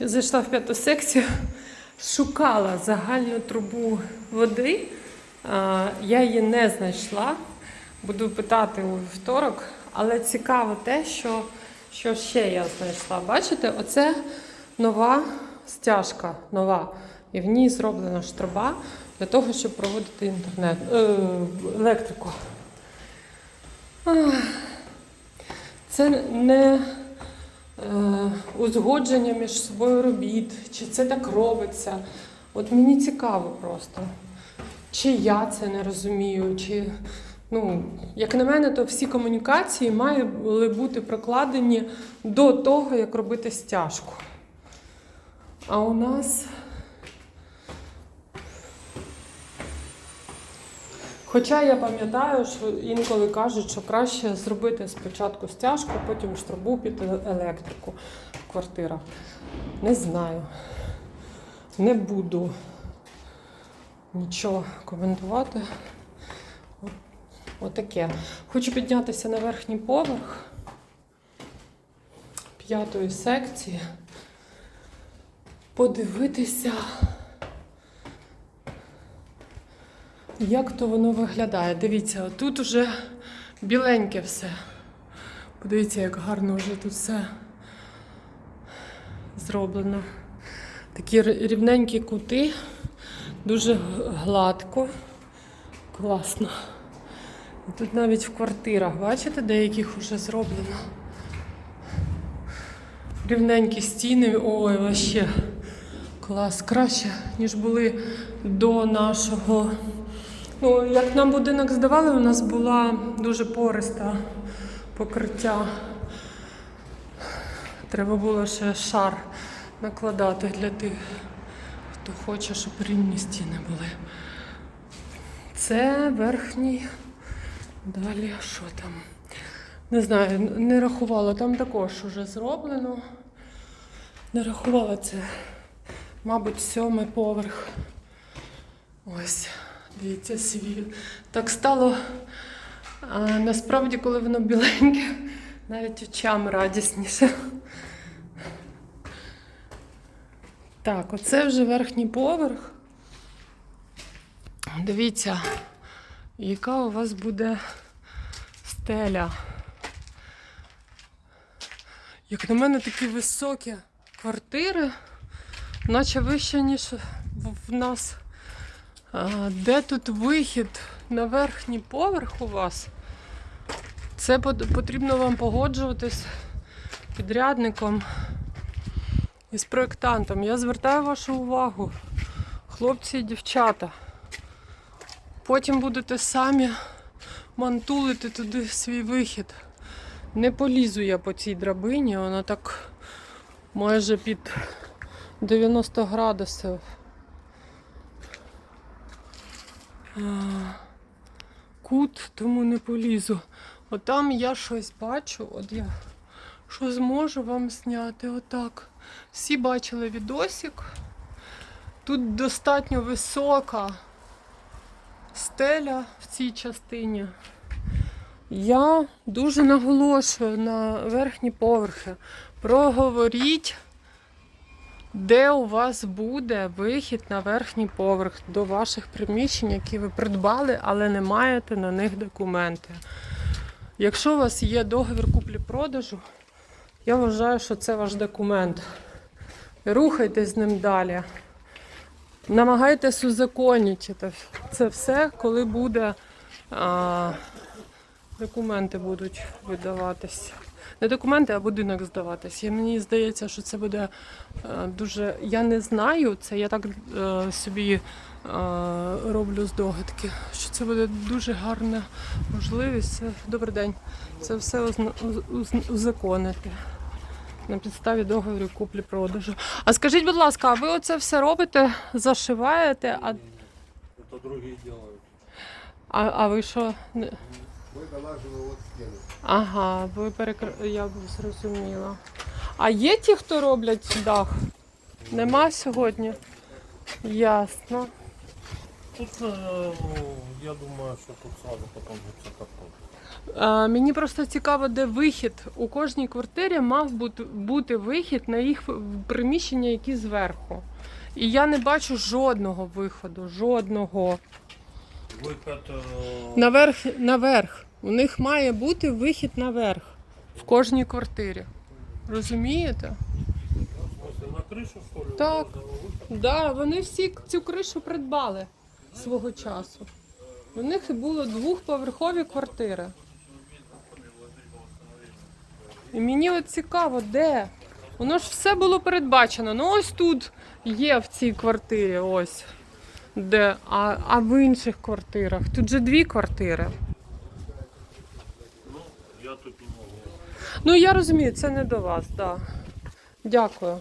Я зайшла в п'яту секцію, шукала загальну трубу води. Я її не знайшла. Буду питати у вівторок, але цікаво те, що, що ще я знайшла. Бачите, оце нова стяжка, нова. І в ній зроблена ж труба для того, щоб проводити інтернет, е, електрику. Це не узгодження між собою робіт, чи це так робиться. От мені цікаво просто, чи я це не розумію, чи, ну, як на мене, то всі комунікації мали бути прокладені до того, як робити стяжку. А у нас. Хоча я пам'ятаю, що інколи кажуть, що краще зробити спочатку стяжку, потім штрубу під електрику в квартирах. Не знаю. Не буду нічого коментувати. Отаке. Хочу піднятися на верхній поверх п'ятої секції, подивитися. Як то воно виглядає? Дивіться, тут уже біленьке все. Подивіться, як гарно вже тут все зроблено. Такі рівненькі кути, дуже гладко, класно. Тут навіть в квартирах, бачите, деяких вже зроблено. Рівненькі стіни, ой, вообще клас, краще, ніж були до нашого. Ну, як нам будинок здавали, у нас була дуже пориста покриття. Треба було ще шар накладати для тих, хто хоче, щоб рівні стіни були. Це верхній. Далі що там? Не знаю, не рахувала. Там також вже зроблено. Не рахувала це. Мабуть, сьомий поверх. Ось, дивіться, світ. Так стало. А, насправді, коли воно біленьке, навіть очам радісніше. Так, оце вже верхній поверх. Дивіться, яка у вас буде стеля. Як на мене такі високі квартири, наче вище, ніж в- нас. А, де тут вихід на верхній поверх у вас? Це потрібно вам погоджуватись підрядником і з проєктантом. Я звертаю вашу увагу, хлопці і дівчата. Потім будете самі мантулити туди свій вихід. Не полізу я по цій драбині, вона так майже під 90 градусів. Кут, тому не полізу. Отам я щось бачу, от я що зможу вам зняти отак. Всі бачили відосик. Тут достатньо висока стеля в цій частині. Я дуже наголошую на верхні поверхи. Проговоріть, де у вас буде вихід на верхній поверх до ваших приміщень, які ви придбали, але не маєте на них документи. Якщо у вас є договір куплі-продажу, я вважаю, що це ваш документ. Рухайтесь з ним далі. Намагайтесь узаконити це все, коли буде а, документи будуть видаватись. Не документи, а будинок здаватись. І мені здається, що це буде е, дуже. Я не знаю, це я так е, собі е, роблю здогадки, що це буде дуже гарна можливість. Добрий день. Це все узаконити на підставі договорів куплі-продажу. А скажіть, будь ласка, а ви оце все робите, зашиваєте, а, Это другие делают. а, а ви що? Не- Мы налаживаем вот стены. Ага, ви перекр... я б зрозуміла. А є ті, хто роблять дах? Нема сьогодні? Ясно. Тут, э, я думаю, что тут сразу потом гипсокартон. Е, мені просто цікаво, де вихід. У кожній квартирі мав бути, бути вихід на їх приміщення, які зверху. І я не бачу жодного виходу, жодного. Выход... э, Наверх, наверх. У них має бути вихід наверх в кожній квартирі. Розумієте? в смысле, на крышу, что ли? Так. у каждого выход? Да, вони всі цю кришу придбали свого часу. У них було двохповерхові квартири. І мені от цікаво, де? Воно ж все було передбачено. Ну ось тут є в цій квартирі, ось. Де? А, а в інших квартирах? Тут же дві квартири. Я тут не можу. Ну я розумію, це не до вас, так. Да. Дякую.